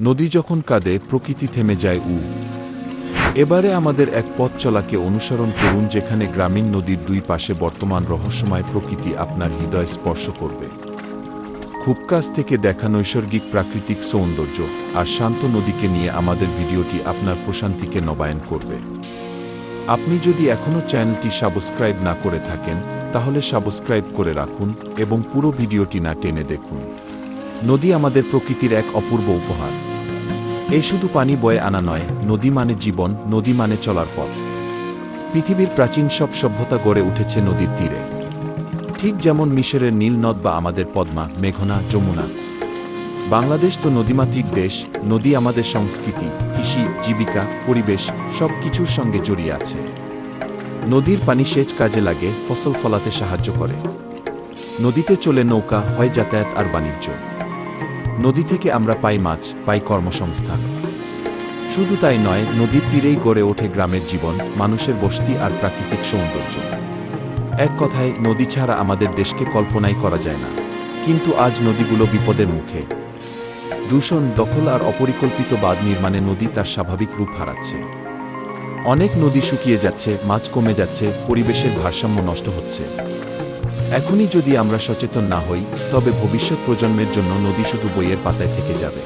নদী যখন কাঁদে, প্রকৃতি থেমে যায় উ। এবারে আমাদের এক পথ চলাকে অনুসরণ করুন, যেখানে গ্রামীণ নদীর দুই পাশে বর্তমান রহস্যময় প্রকৃতি আপনার হৃদয় স্পর্শ করবে। খুব কাছ থেকে দেখা নৈসর্গিক প্রাকৃতিক সৌন্দর্য, আর শান্ত নদীকে নিয়ে আমাদের ভিডিওটি আপনার প্রশান্তিকে নবায়ন করবে। আপনি যদি এখনও চ্যানেলটি সাবস্ক্রাইব না করে থাকেন, তাহলে সাবস্ক্রাইব করে রাখুন এবং পুরো ভিডিওটি না টেনে দেখুন। নদী আমাদের প্রকৃতির এক অপূর্ব উপহার। এই শুধু পানি বয়ে আনা নয়, নদী মানে জীবন, নদী মানে চলার পথ। পৃথিবীর প্রাচীন সব সভ্যতা গড়ে উঠেছে নদীর তীরে। ঠিক যেমন মিশরের নীল নদ বা আমাদের পদ্মা, মেঘনা, যমুনা। বাংলাদেশ তো নদীমাতৃক দেশ, নদী আমাদের সংস্কৃতি, কৃষি, জীবিকা, পরিবেশ সব কিছুর সঙ্গে জড়িয়ে আছে। নদীর পানি সেচ কাজে লাগে, ফসল ফলাতে সাহায্য করে। নদীতে চলে নৌকা, হয় যাতায়াত আর বাণিজ্য। নদী থেকে আমরা পাই মাছ, পাই কর্মসংস্থান। শুধু তাই নয়, নদীর তীরেই গড়ে ওঠে গ্রামের জীবন, মানুষের বসতি আর প্রাকৃতিক সৌন্দর্য। এক কথায়, নদী ছাড়া আমাদের দেশকে কল্পনাই করা যায় না। কিন্তু আজ নদীগুলো বিপদের মুখে। দূষণ, দখল আর অপরিকল্পিত বাঁধ নির্মাণে নদী তার স্বাভাবিক রূপ হারাচ্ছে। অনেক নদী শুকিয়ে যাচ্ছে, মাছ কমে যাচ্ছে, পরিবেশের ভারসাম্য নষ্ট হচ্ছে। এখনই যদি আমরা সচেতন না হই, তবে ভবিষ্যৎ প্রজন্মের জন্য নদী শুধু বইয়ের পাতায় থেকে যাবে।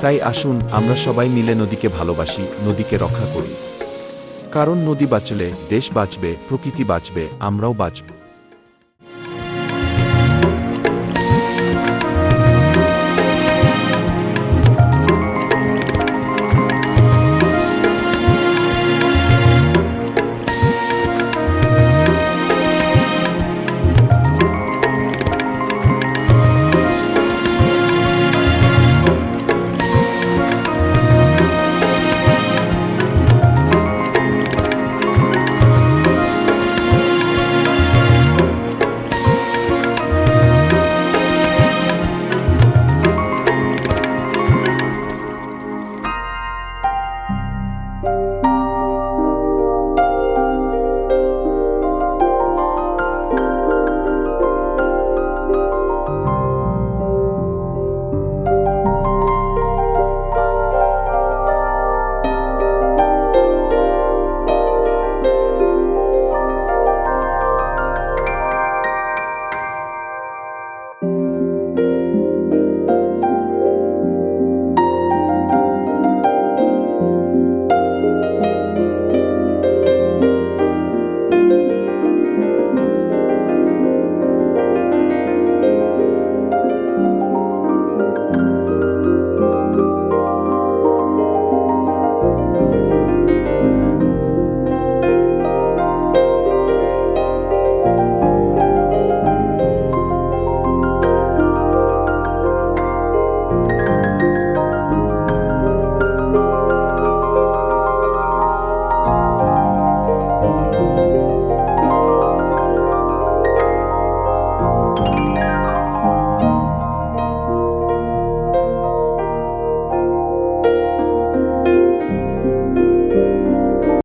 তাই আসুন, আমরা সবাই মিলে নদীকে ভালোবাসি, নদীকে রক্ষা করি। কারণ নদী বাঁচলে দেশ বাঁচবে, প্রকৃতি বাঁচবে, আমরাও বাঁচব।